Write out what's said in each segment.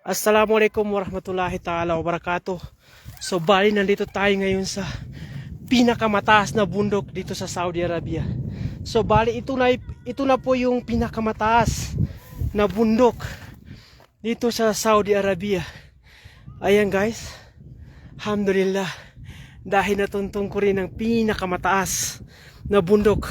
Assalamualaikum warahmatullahi ta'ala wabarakatuh. So bali nandito tayo ngayon sa pinakamataas na bundok dito sa Saudi Arabia. So bali ito na ito na po yung pinakamataas na bundok dito sa Saudi Arabia. Ayan guys. Alhamdulillah. Dahil natuntong ko rin ang pinakamataas na bundok.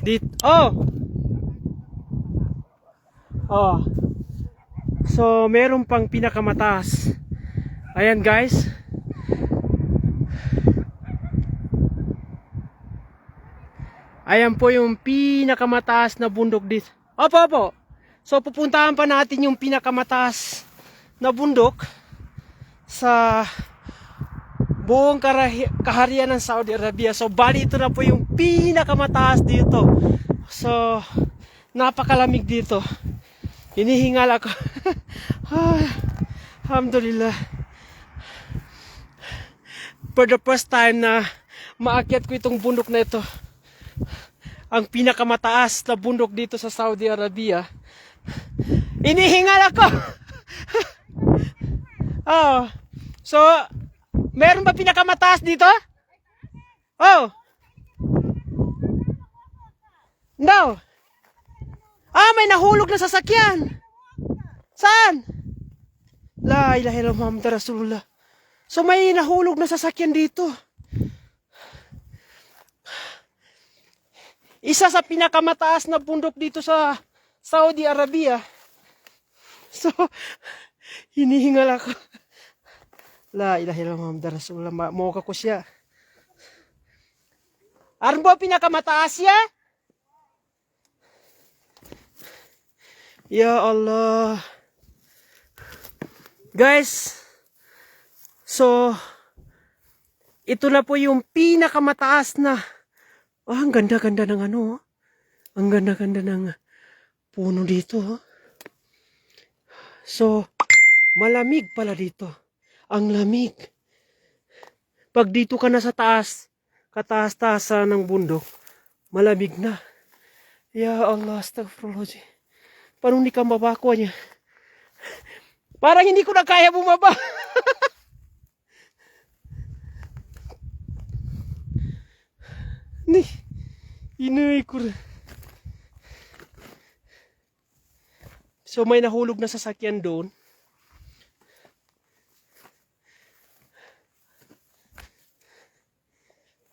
Dito. Oh! Oh. So, meron pang pinakamataas. Ayan guys. Ayan po yung pinakamataas na bundok dito. Opo, opo. So, pupuntahan pa natin yung pinakamataas na bundok sa buong kaharian ng Saudi Arabia. So, bali ito na po yung pinakamataas dito. So, napakalamig dito. Hinihingal ako. Ah, Alhamdulillah. For the first time na maakyat ko itong bundok na ito. Ang pinakamataas na bundok dito sa Saudi Arabia. Hinihingal ako. oh. So, meron ba pinakamataas dito? Oh. No. Ah, may nahulog na sasakyan. Saan? La ilaha illallah Muhammad Rasulullah. So may nahulog na sasakyan dito. Isa sa pinakamataas na bundok dito sa Saudi Arabia. So, hinihingal ako. La ilaha illallah Muhammad Rasulullah. Ma- Mauka ko siya. Aron ba pinakamataas ya? Ya Allah. Guys, so, ito na po yung pinakamataas na, oh, ang ganda-ganda ng ano, oh. ang ganda-ganda ng puno dito. oh. So, malamig pala dito. Ang lamig. Pag dito ka na sa taas, kataas-taasan ng bundok, malamig na. Ya Allah, astaghfirullah. Paano hindi ka mabako niya? Parang hindi ko na kaya bumaba. Ni, inuwi ko. So may nahulog na sasakyan doon.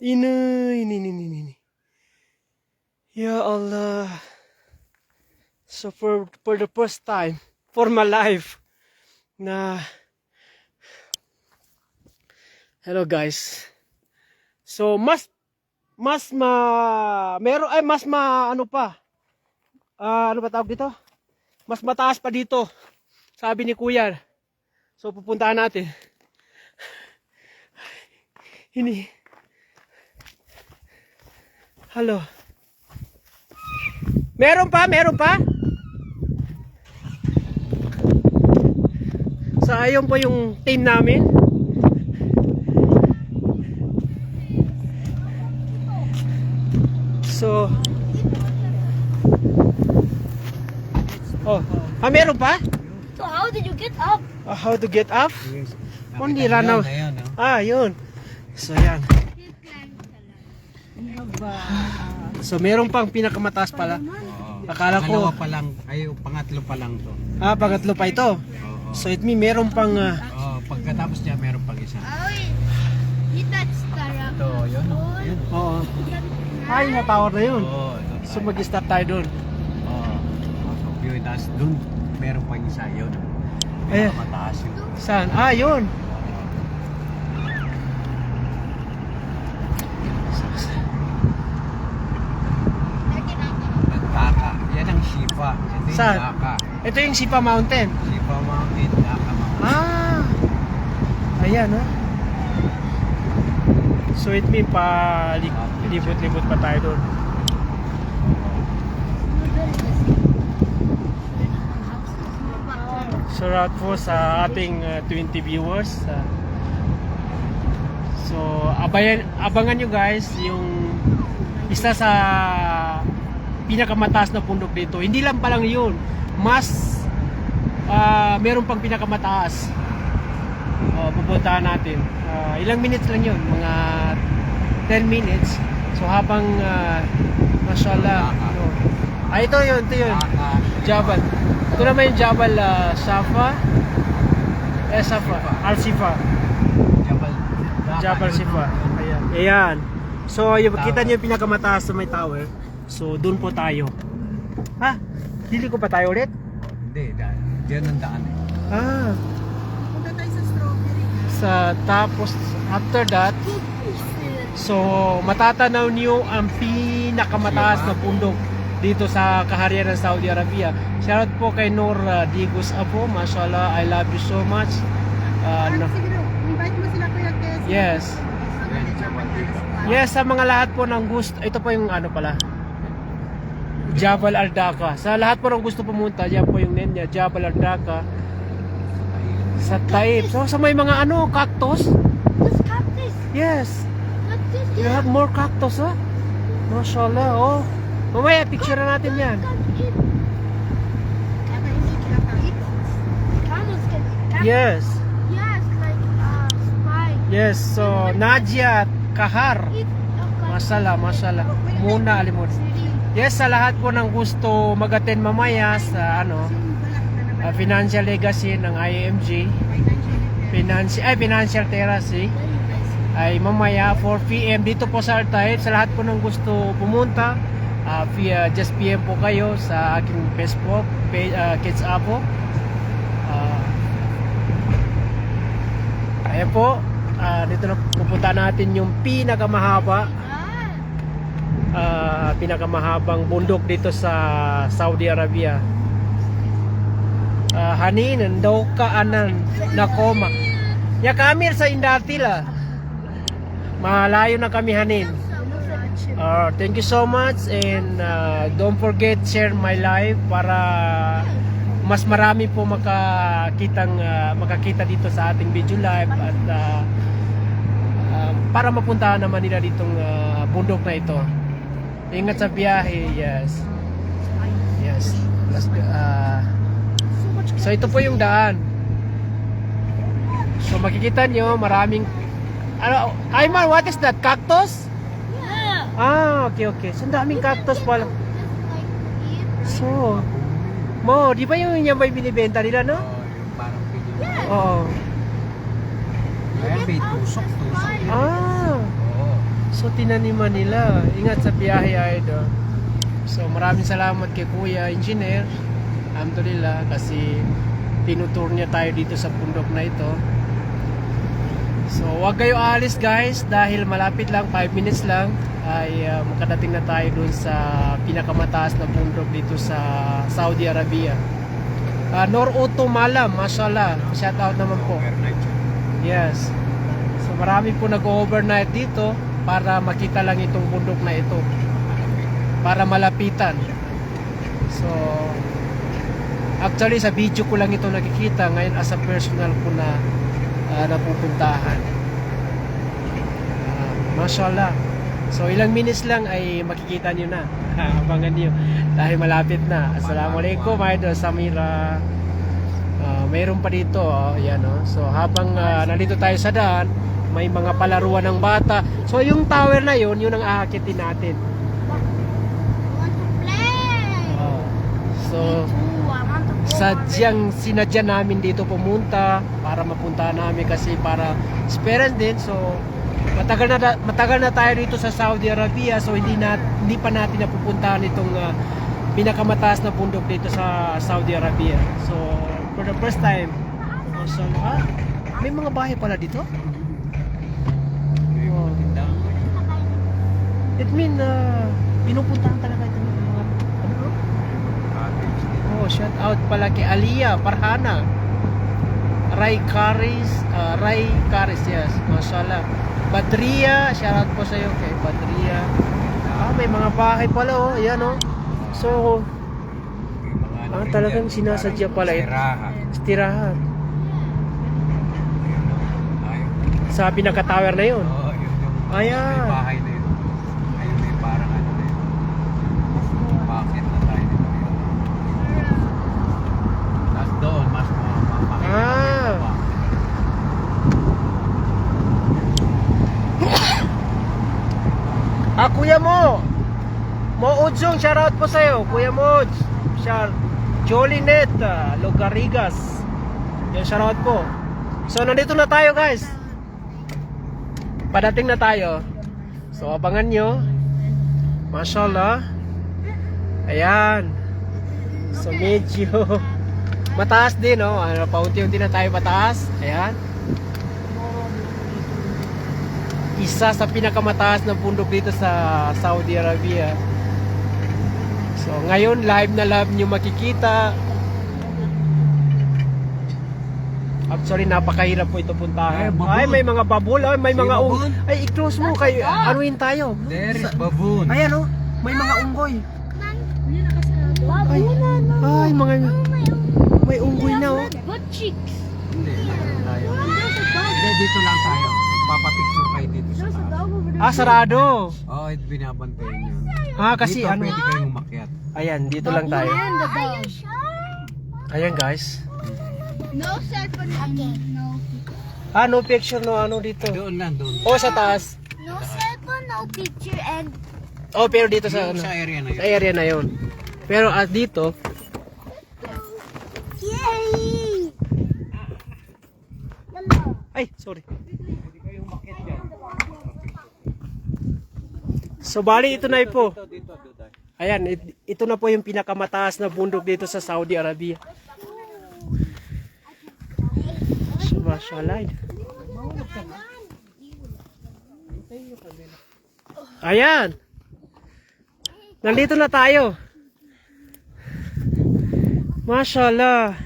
Inoy, ni, ni, ni, ni, ni. Ya Allah. So for, for the first time, for my life, na Hello guys. So mas mas ma meron ay mas ma ano pa? Ah, ano ba tawag dito? Mas mataas pa dito. Sabi ni Kuya. So pupuntahan natin. Hini. Hello. Meron pa, meron pa? So ayun po yung team namin. So Oh, ah meron pa? So how did you get up? Ah, how to get up? Yes. Na. Ayan, no? Ah, yun. So yan. So meron pang pinakamataas pala. Akala ko- Pangalawa pa lang, ay pangatlo pa lang to. Ah, pangatlo pa ito. Oo. So it mean meron pang ah, Oo, pagkatapos niya meron pang isa. Oh, you touched the rock. Ito, yun. Yun. oo. Ay, na tower na yun. Oo, ito So tayo. mag-start tayo doon. Oo. Yun. Tapos dun, meron pang isa yun. Ayan. Mataas yun. Saan? Ah, yun. Nagkaka. Yan ang Shifa. Ito yung Saan? Ito yung Sipa Mountain. Shifa Mountain, Dhaka Mountain. Ah. Ayan, ah. So it mean pa li- libot-libot pa tayo doon. Shout po sa ating uh, 20 viewers. Uh, so, abayan, abangan nyo guys yung isa sa pinakamataas na bundok dito. Hindi lang palang yun. Mas ah, meron pang pinakamataas. Pupuntahan natin. Ah, ilang minutes lang yun, mga 10 minutes. So habang uh, mashallah, ano, ah, ito yun, ito yun. Jabal. Ito naman yung Jabal uh, Safa. Eh, Safa. Al-Sifa. Jabal. Jabal Sifa. Ayan. Ayan. So, yung, kita niyo yung pinakamataas na may tower. So, doon po tayo. Ha? Dili ko pa tayo ulit? Hindi, dahil diyan ang daan eh. Ah. Sa tapos, after that, so, matatanaw niyo ang pinakamataas na bundok dito sa kaharian ng Saudi Arabia. Shoutout po kay Noor uh, Digos Apo. Mashallah, I love you so much. Uh, no- yes. Yes, sa mga lahat po ng gusto, ito po yung ano pala, Jabal Al-Daka. Sa lahat po ng gusto pumunta, yan po yung name niya, Jabal Al-Daka. Sa Taib. So, sa may mga ano, cactus? This cactus. Yes. Cactus. You have more cactus, ha? Mashallah, oh. Mamaya, picture na natin yan. Yes. Yes, like uh, spike. Yes, so, Nadia Kahar. Eat a cactus. Mashallah, mashallah. Muna, alimon. Yes, sa lahat po ng gusto mag-attend mamaya sa ano, uh, financial legacy ng IMG. Financial, ay, financial terrace ay mamaya 4 p.m. dito po sa Artite. Sa lahat po ng gusto pumunta, uh, via just PM po kayo sa aking Facebook, page, uh, Kids Apo. Uh, ayan po, uh, dito na pupunta natin yung pinakamahaba Ah. ah, pinakamahabang bundok dito sa Saudi Arabia. Ah, hanin daw kaanan na koma. Ya kami sa Indatila. Malayo na kami hanin. Ah, thank you so much and ah, don't forget share my live para mas marami po makakitang ah, makakita dito sa ating video live at ah, ah, para mapuntahan naman nila ditong ah, bundok na ito. Ingat sa biyahe, yes. Yes. Let's go. So ito po yung daan. So makikita nyo, maraming ano, Ayman, what is that? Cactus? Yeah. Ah, okay, okay. So, daming cactus pala. So, mo, di ba yung yan ba yung binibenta nila, no? Oh, yung parang pili. Oo. Kaya may tusok, tusok. Ah, so tinaniman nila. Ingat sa biyahe, idol. So, maraming salamat kay Kuya Engineer. Alhamdulillah, kasi tinutur niya tayo dito sa bundok na ito. So, wag kayo alis guys dahil malapit lang, 5 minutes lang ay uh, makadating na tayo dun sa pinakamataas na bundok dito sa Saudi Arabia. Uh, Nor Uto Malam, mashallah. Shout out naman po. Overnight. Yes. So marami po nag-overnight dito para makita lang itong bundok na ito. Para malapitan. So actually sa video ko lang ito nakikita ngayon as a personal ko na ah, napupuntahan. Ah, mashallah. So ilang minutes lang ay makikita niyo na. Abangan niyo dahil malapit na. Assalamualaikum Idol Samira. Ah, mayroon pa dito, oh, yan oh. So habang ah, nandito tayo sa daan, may mga palaruan ng bata. So yung tower na yun, yun ang aakitin natin. want to play. Oh. So sadyang sinadya namin dito pumunta para mapunta namin kasi para experience din. So matagal na matagal na tayo dito sa Saudi Arabia so hindi na hindi pa natin napupuntahan itong ah, pinakamataas na bundok dito sa Saudi Arabia. So for the first time, so, ah, may mga bahay pala dito. It mean uh, pinupuntahan talaga ito ng mga ano? Cottage dito. Oh, shout out pala kay Aliyah Parhana. Ray Caris, uh, Ray Caris, yes, mashallah. Badria, shout out po sa iyo kay Badria. Ah, may mga bahay pala oh, ayan oh. So, Ah, talagang sinasadya pala istirahat. Ayun, oh. Sa pinaka-tower na yun. Yun Ayan. may bahay na yun. Ayun, may parang ano na yun. Bakit na tayo dito yun. Tapos doon, mas Kuya Mo. Mo Udzong, shoutout po sa'yo. Kuya Mo, siya, Jolinet, uh, Logarigas. Yan, shoutout po. So, nandito na tayo, guys. Padating na tayo. So, abangan nyo. Mashallah. Ayan. So, medyo mataas din, no? Ano, paunti-unti na tayo pataas. Ayan. Isa sa pinakamataas na bundok dito sa Saudi Arabia. So, ngayon, live na live nyo makikita. Actually, napakahirap po ito puntahan. Ay. Ay, may mga babul. Ay, may mga ung... Ay, i-close mo kay anuin tayo. There is baboon. Ayan oh, may mga unggoy. Ay, ay mga may unggoy na oh. Butt cheeks. Hindi, meron tayo. Hindi, dito lang tayo. Papapicture Ah, sarado. Oo, oh, binabantayan yun. Ah, kasi dito ano. pwede kayong umakyat. Ayan, dito lang tayo. Dog. Ayan guys. No cellphone. Okay. No. Ah, no picture, no ano dito. Doon lang, doon. Oh, sa taas. No cellphone, no picture, and Oh, pero dito sa ano. sa area na Sa yun. area na yon. Pero at dito, yay! ay, sorry. So bali ito na po. Ayan, it- ito na po yung pinakamataas na bundok dito sa Saudi Arabia. Mashallah. Ayan. Nandito na tayo. Mashallah.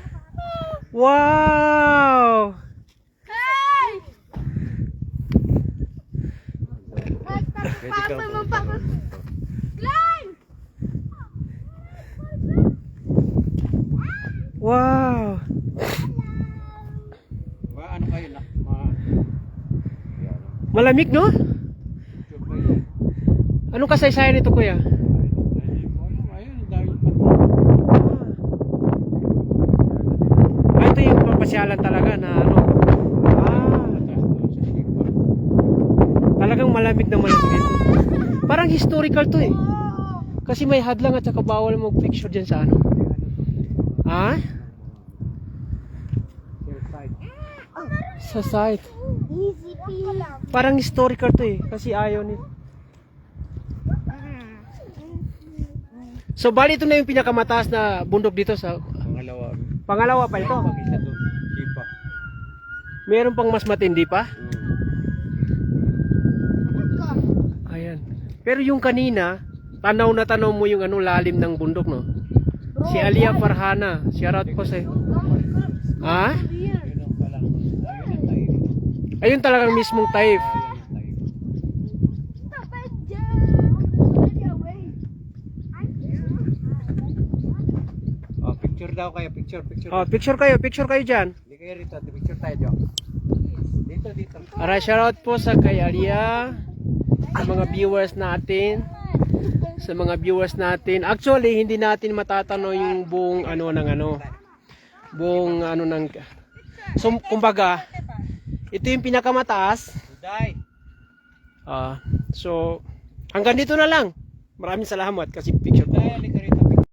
Wow! Hey! Climb! Wow! Ba, ano kayo na? Malamig, no? Anong kasaysayan nito, kuya? Ayun, ang dami pa. Ah, ito yung papasyalan talaga na ano. Ah, Taas doon sa Shiba. talagang malamig na malamig ito. Parang historical to eh. Kasi may hadlang at saka bawal mag-picture dyan sa ano. Ha? Sa site. Parang historical to eh. Kasi ayaw ni... So, bali ito na yung pinakamataas na bundok dito sa... Pangalawa. Pangalawa pa ito. Meron pang mas matindi pa. Hmm. Ayan. Pero yung kanina, tanaw na tanaw mo yung ano lalim ng bundok, no? Si Alia Farhana. Shoutout po sa... Ha? Ayun talagang mismong tayo. Oh, picture daw kayo. Picture, picture. Oh, picture kayo, picture kayo dyan. Hindi kayo rito. Picture tayo. Dito, dito. Para shoutout po sa kay Alia, sa mga viewers natin, sa mga viewers natin. Actually, hindi natin matatanaw yung buong ano ng ano, buong ano ng, so, kumbaga, ito yung pinakamataas. Ah, so, hanggang dito na lang. Maraming salamat kasi picture ko